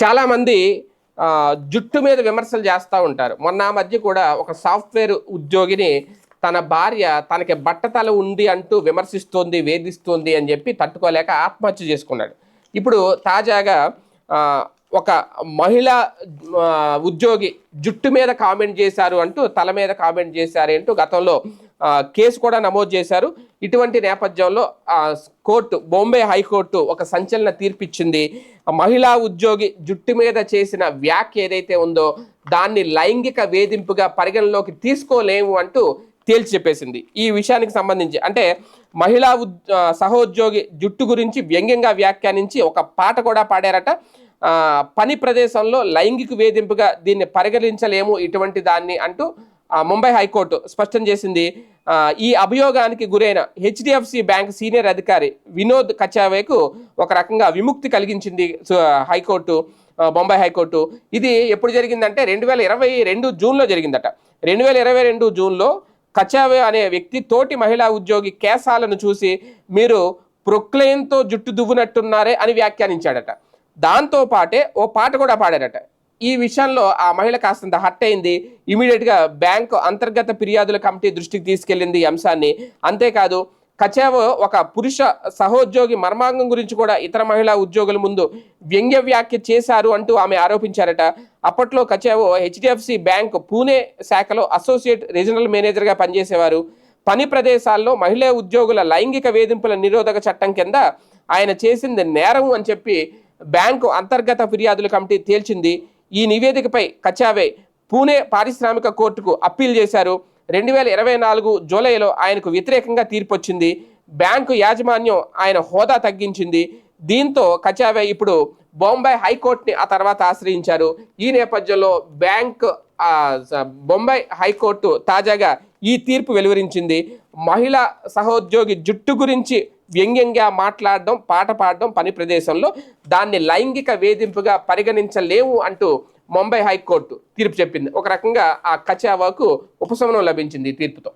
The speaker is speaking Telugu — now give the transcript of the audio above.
చాలామంది జుట్టు మీద విమర్శలు చేస్తూ ఉంటారు. మొన్న మధ్య కూడా ఒక సాఫ్ట్వేర్ ఉద్యోగిని తన భార్య తనకి బట్టతల ఉంది అంటూ విమర్శిస్తోంది వేధిస్తోంది అని చెప్పి తట్టుకోలేక ఆత్మహత్య చేసుకున్నాడు. ఇప్పుడు తాజాగా ఒక మహిళ ఉద్యోగి జుట్టు మీద కామెంట్ చేశారు అంటూ తల మీద కామెంట్ చేశారు అంటూ గతంలో కేసు కూడా నమోదు చేశారు. ఇటువంటి నేపథ్యంలో కోర్టు బాంబే హైకోర్టు ఒక సంచలన తీర్పిచ్చింది. మహిళా ఉద్యోగి జుట్టు మీద చేసిన వ్యాఖ్య ఏదైతే ఉందో దాన్ని లైంగిక వేధింపుగా పరిగణలోకి తీసుకోలేము అంటూ తేల్చి చెప్పేసింది. ఈ విషయానికి సంబంధించి అంటే మహిళా ఉద్- సహోద్యోగి జుట్టు గురించి వ్యంగ్యంగా వ్యాఖ్యానించి ఒక పాట కూడా పాడారట. పని ప్రదేశంలో లైంగిక వేధింపుగా దీన్ని పరిగణించలేము ఇటువంటి దాన్ని అంటూ ముంబై హైకోర్టు స్పష్టం చేసింది ఈ అభియోగానికి గురైన హెచ్డిఎఫ్సి బ్యాంక్ సీనియర్ అధికారి వినోద్ కచావేకు ఒక రకంగా విముక్తి కలిగించింది హైకోర్టు బొంబాయి హైకోర్టు. ఇది ఎప్పుడు జరిగిందంటే రెండు వేల ఇరవై రెండు జూన్లో జరిగిందట. రెండు వేల ఇరవై రెండు జూన్లో కచావే అనే వ్యక్తి తోటి మహిళా ఉద్యోగి కేసాలను చూసి మీరు ప్రొక్లెయిన్తో జుట్టు దువ్వునట్టున్నారే అని వ్యాఖ్యానించాడట. దాంతో పాటే ఓ పాట కూడా పాడారట. ఈ విషయంలో ఆ మహిళ కాస్తంత హట్ అయింది. ఇమీడియట్గా బ్యాంకు అంతర్గత ఫిర్యాదుల కమిటీ దృష్టికి తీసుకెళ్ళింది ఈ అంశాన్ని. అంతేకాదు కచేవో ఒక పురుష సహోద్యోగి మర్మాంగం గురించి కూడా ఇతర మహిళా ఉద్యోగుల ముందు వ్యంగ్య వ్యాఖ్య చేశారు అంటూ ఆమె ఆరోపించారట. అప్పట్లో కచేవో హెచ్డిఎఫ్సి బ్యాంక్ పూణే శాఖలో అసోసియేట్ రీజనల్ మేనేజర్గా పనిచేసేవారు. పని ప్రదేశాల్లో మహిళా ఉద్యోగుల లైంగిక వేధింపుల నిరోధక చట్టం కింద ఆయన చేసింది నేరం అని చెప్పి బ్యాంకు అంతర్గత ఫిర్యాదుల కమిటీ తేల్చింది. ఈ నివేదికపై కచావే పూణే పారిశ్రామిక కోర్టుకు అప్పీల్ చేశారు. రెండు వేల ఇరవై నాలుగు జూలైలో ఆయనకు వ్యతిరేకంగా తీర్పు వచ్చింది బ్యాంకు యాజమాన్యం ఆయన హోదా తగ్గించింది. దీంతో కచావే ఇప్పుడు బొంబాయి హైకోర్టుని ఆ తర్వాత ఆశ్రయించారు. ఈ నేపథ్యంలో బ్యాంక్ బొంబాయి హైకోర్టు తాజాగా ఈ తీర్పు వెలువరించింది. మహిళా సహోద్యోగి జుట్టు గురించి వ్యంగ్యంగా మాట్లాడడం పాట పాడడం పని ప్రదేశంలో దాన్ని లైంగిక వేధింపుగా పరిగణించలేము అంటూ ముంబై హైకోర్టు తీర్పు చెప్పింది. ఒక రకంగా ఆ కచావాకు ఉపశమనం లభించింది తీర్పుతో.